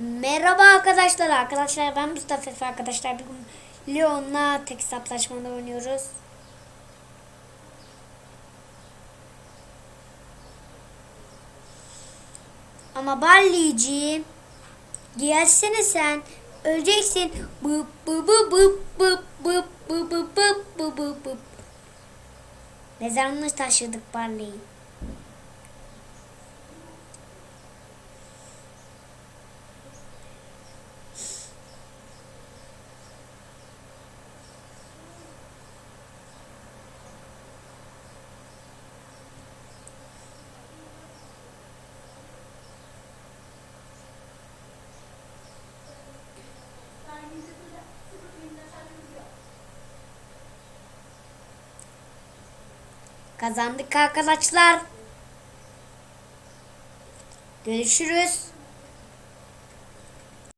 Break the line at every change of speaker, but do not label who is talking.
Merhaba arkadaşlar. Arkadaşlar ben Mustafa Efe arkadaşlar. Bugün Leon'la tek hesaplaşmada oynuyoruz. Ama Barley'ciğim gelsene sen. Öleceksin. Bıp bıp bıp bıp bıp bıp bıp bıp bıp bıp bıp. Mezarını taşıdık Barley'i. Kazandık arkadaşlar. Görüşürüz.